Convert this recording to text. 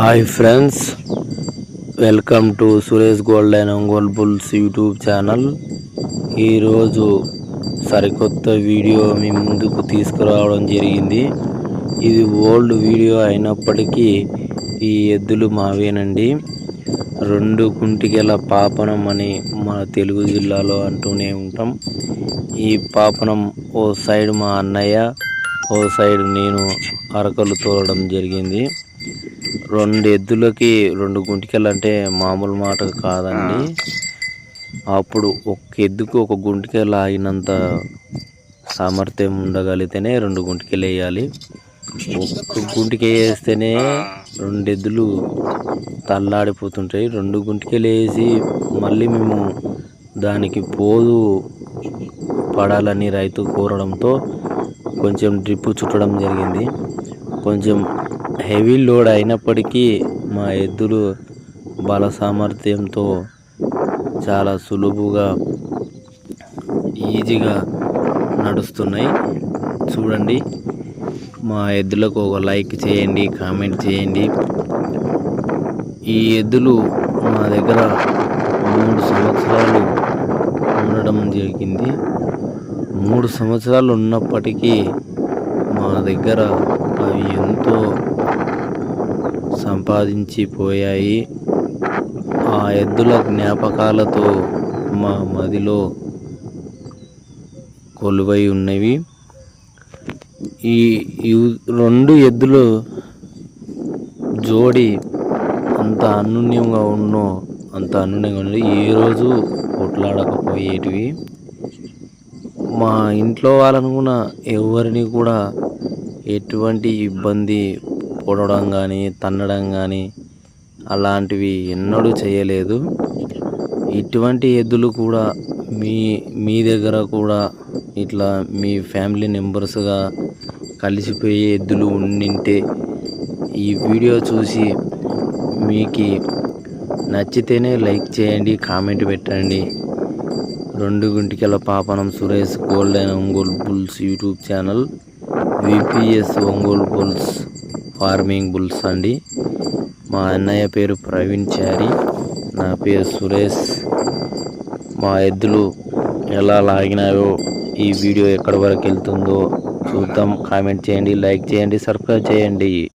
Hi friends welcome to Suresh gold and Ongole bulls YouTube channel ఈరోజు సరికొత్త video మీ ముందుకు తీసుకురావడం జరిగింది. ఇది ఓల్డ్ వీడియో అయినప్పటికీ ఈ ఎద్దులు మావేనండి. రెండు కుంటికెల పాపనం అని మన తెలుగు జిల్లాలో అంటూనే ఉంటాం. ఈ పాపనం ఓ సైడ్ మా అన్నయ్య ఓ సైడ్ నేను అరకలు తోలడం జరిగింది. రెండు ఎద్దులకి రెండు గుంటికలు అంటే మామూలు మాట కాదండి. అప్పుడు ఒక ఎద్దుకు ఒక గుంటికలు ఆగినంత సామర్థ్యం ఉండగలిగితేనే రెండు గుంటికలు వేయాలి. ఒక్క గుంటిక వేస్తేనే రెండు ఎద్దులు తల్లాడిపోతుంటాయి. రెండు గుంటికలు వేసి మళ్ళీ మేము దానికి పోదు పడాలని రైతు కోరడంతో కొంచెం డ్రిప్ చుట్టడం జరిగింది. కొంచెం హెవీ లోడ్ అయినప్పటికీ మా ఎద్దులు బల సామర్థ్యంతో చాలా సులువుగా ఈజీగా నడుస్తున్నాయి. చూడండి మా ఎద్దులకు ఒక లైక్ చేయండి కామెంట్ చేయండి. ఈ ఎద్దులు మా దగ్గర మూడు సంవత్సరాలు ఉండడం జరిగింది. మూడు సంవత్సరాలు ఉన్నప్పటికీ మా దగ్గర అవి ఎంతో సంపాదించిపోయాయి. ఆ ఎద్దుల జ్ఞాపకాలతో మా మదిలో కొలువై ఉన్నవి. ఈ రెండు ఎద్దులు జోడి అంత అనున్యంగా ఉన్నో అంత అనున్యంగా ఉన్నది. ఏ రోజు కొట్లాడకపోయేటివి. మా ఇంట్లో వాళ్ళను కూడా ఎవరిని కూడా ఎటువంటి ఇబ్బంది పొడవడం కానీ తన్నడం కానీ అలాంటివి ఎన్నడూ చేయలేదు. ఇటువంటి ఎద్దులు కూడా మీ మీ దగ్గర కూడా ఇట్లా మీ ఫ్యామిలీ మెంబర్స్గా కలిసిపోయే ఎద్దులు ఉండింటే ఈ వీడియో చూసి మీకు నచ్చితేనే లైక్ చేయండి కామెంట్ పెట్టండి. రెండు గుంటికల పాపనం Suresh gold and Ongole bulls YouTube channel VPS Ongole bulls. Farming bulls అండి. మా అన్నయ్య పేరు ప్రవీణ్ చారి నా పేరు సురేష్. మా ఎద్దులు ఎలా లాగినాయో ఈ వీడియో ఎక్కడి వరకు వెళ్తుందో చూద్దాం. కామెంట్ చేయండి లైక్ చేయండి సబ్స్క్రైబ్ చేయండి.